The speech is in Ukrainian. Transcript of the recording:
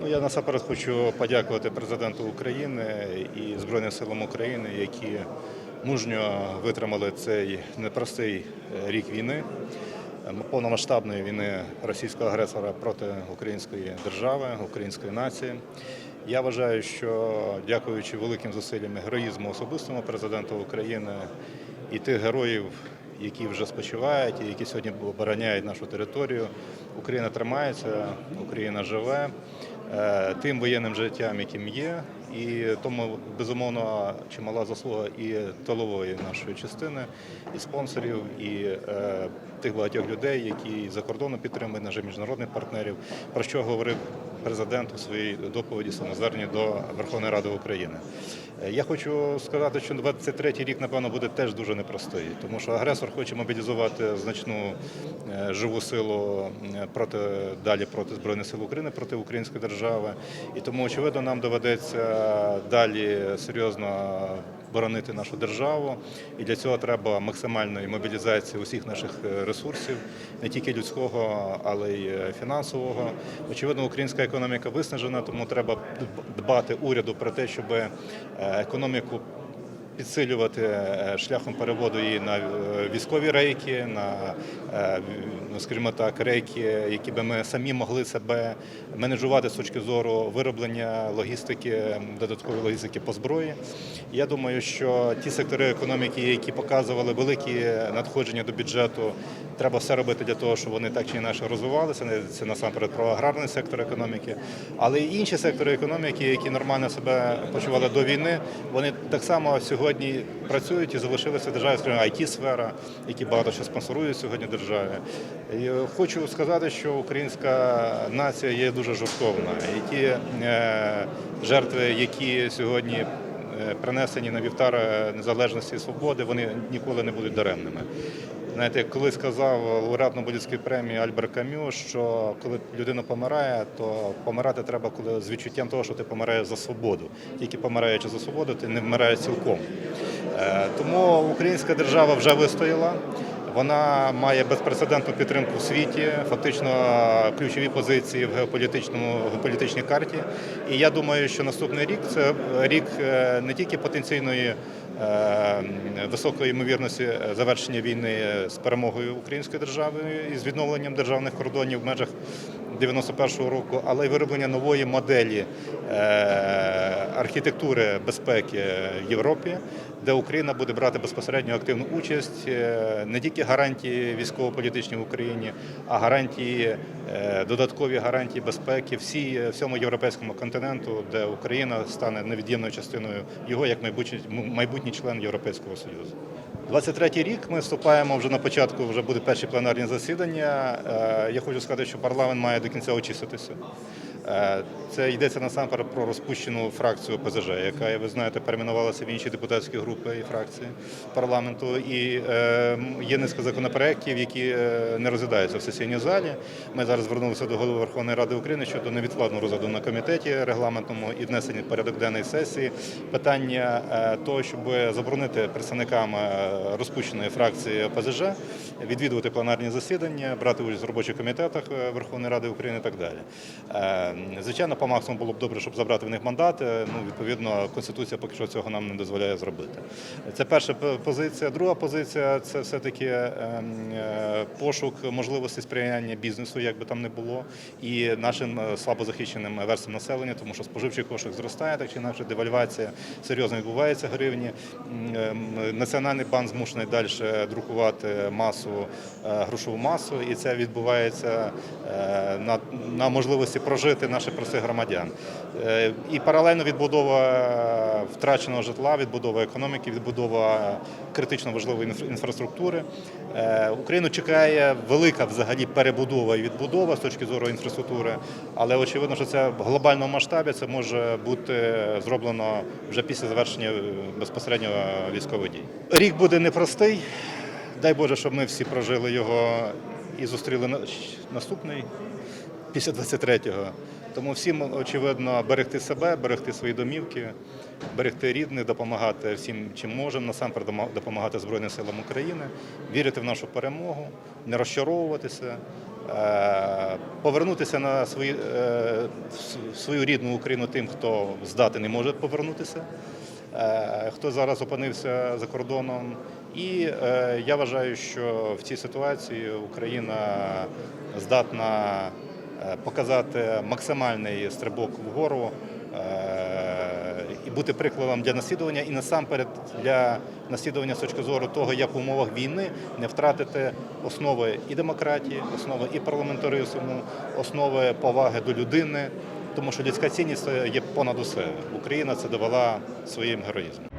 Ну, я насамперед хочу подякувати президенту України і Збройним силам України, які мужньо витримали цей непростий е, рік війни, повномасштабної війни російського агресора проти української держави, української нації. Я вважаю, що дякуючи великим зусиллям і героїзму особистому президента України і тих героїв, які вже спочивають і які сьогодні обороняють нашу територію, Україна тримається, Україна живе тим воєнним життям, яким є. І тому безумовно чимала заслуга і тилової нашої частини, і спонсорів, і е, тих багатьох людей, які за кордону підтримують наших міжнародних партнерів, про що говорив президент у своїй доповіді самозверненні до Верховної Ради України. Е, Я хочу сказати, що 23-й рік, напевно, буде теж дуже непростий, тому що агресор хоче мобілізувати значну е, живу силу е, проти далі проти збройних сил України, проти української держави. І тому, очевидно, нам доведеться далі серйозно боронити нашу державу. І для цього треба максимальної мобілізації усіх наших е, ресурсів, не тільки людського, але й е, фінансового. Очевидно, українська економіка виснажена, тому треба дбати уряду про те, щоб е, економіку підсилювати е, шляхом переводу її на е, військові рейки, на е, ну, скажімо так, рейки, які би ми самі могли себе менеджувати з точки зору вироблення логістики, додаткової логістики по зброї. Я думаю, що ті сектори економіки, які показували великі надходження до бюджету, треба все робити для того, щоб вони так чи інакше розвивалися. Це насамперед про аграрний сектор економіки, але й інші сектори економіки, які нормально себе почували до війни, вони так само сьогодні працюють і залишилися в державі, it сфера, які багато що спонсорують сьогодні державі. І хочу сказати, що українська нація є дуже жорстовна. І ті е, жертви, які сьогодні е, принесені на вівтар е, незалежності і свободи, вони ніколи не будуть даремними. Знаєте, коли сказав лауреат Нобелівської премії Альбер Камю, що коли людина помирає, то помирати треба коли з відчуттям того, що ти помираєш за свободу. Тільки помираючи за свободу, ти не вмираєш цілком. Е, Тому українська держава вже вистояла. Вона має безпрецедентну підтримку в світі, фактично ключові позиції в геополітичному геополітичній карті. І я думаю, що наступний рік це рік е, не тільки потенційної високої ймовірності завершення війни з перемогою української держави і з відновленням державних кордонів в межах 91-го року, але й вироблення нової моделі е, архітектури безпеки в Європі, де Україна буде брати безпосередньо активну участь е, не тільки гарантії військово-політичні в Україні, а гарантії е, додаткові гарантії безпеки всій всьому європейському континенту, де Україна стане невід'ємною частиною його як майбутній майбутній член Європейського Союзу. 23-й рік ми вступаємо вже на початку, вже буде перші пленарні засідання. Я хочу сказати, що парламент має до кінця очиститися. Е, Це йдеться насамперед про розпущену фракцію ПЗЖ, яка, як ви знаєте, перейменувалася в інші депутатські групи і фракції парламенту. І е, є низка законопроєктів, які е, не розглядаються в сесійній залі. Ми зараз звернулися до голови Верховної Ради України щодо невідкладного розгляду на комітеті регламентному і внесення в порядок денної сесії питання того, щоб заборонити представникам розпущеної фракції ОПЗЖ відвідувати пленарні засідання, брати участь в робочих комітетах Верховної Ради України і так далі. Е, Звичайно, по максимуму було б добре, щоб забрати в них мандати. Ну, відповідно, Конституція поки що цього нам не дозволяє зробити. Це перша позиція. Друга позиція це все-таки ем, е, пошук можливості сприяння бізнесу, як би там не було, і нашим е, слабозахищеним верствам населення, тому що споживчий кошик зростає, так чи інакше девальвація серйозно відбувається гривні. Ем, Національний банк змушений далі друкувати масу, е, грошову масу, і це відбувається е, на, на можливості прожити наших простих громадян. Е, І паралельно відбудова втраченого житла, відбудова економіки, відбудова критично важливої інфраструктури. Е, Україну чекає велика взагалі перебудова і відбудова з точки зору інфраструктури, але очевидно, що це в глобальному масштабі це може бути зроблено вже після завершення е, безпосередньо військових дій. Рік буде непростий. Дай Боже, щоб ми всі прожили його і зустріли на- наступний після 23-го. Тому всім очевидно берегти себе, берегти свої домівки, берегти рідних, допомагати всім, чим можемо. Насамперед допомагати Збройним силам України, вірити в нашу перемогу, не розчаровуватися. е, повернутися на свої, е, свою рідну Україну тим, хто здати не може повернутися, е, хто зараз опинився за кордоном. І я вважаю, що в цій ситуації Україна здатна показати максимальний стрибок вгору е, і бути прикладом для наслідування, і насамперед для наслідування з точки зору того, як в умовах війни не втратити основи і демократії, основи і парламентаризму, основи поваги до людини, тому що людська цінність є понад усе. Україна це довела своїм героїзмом.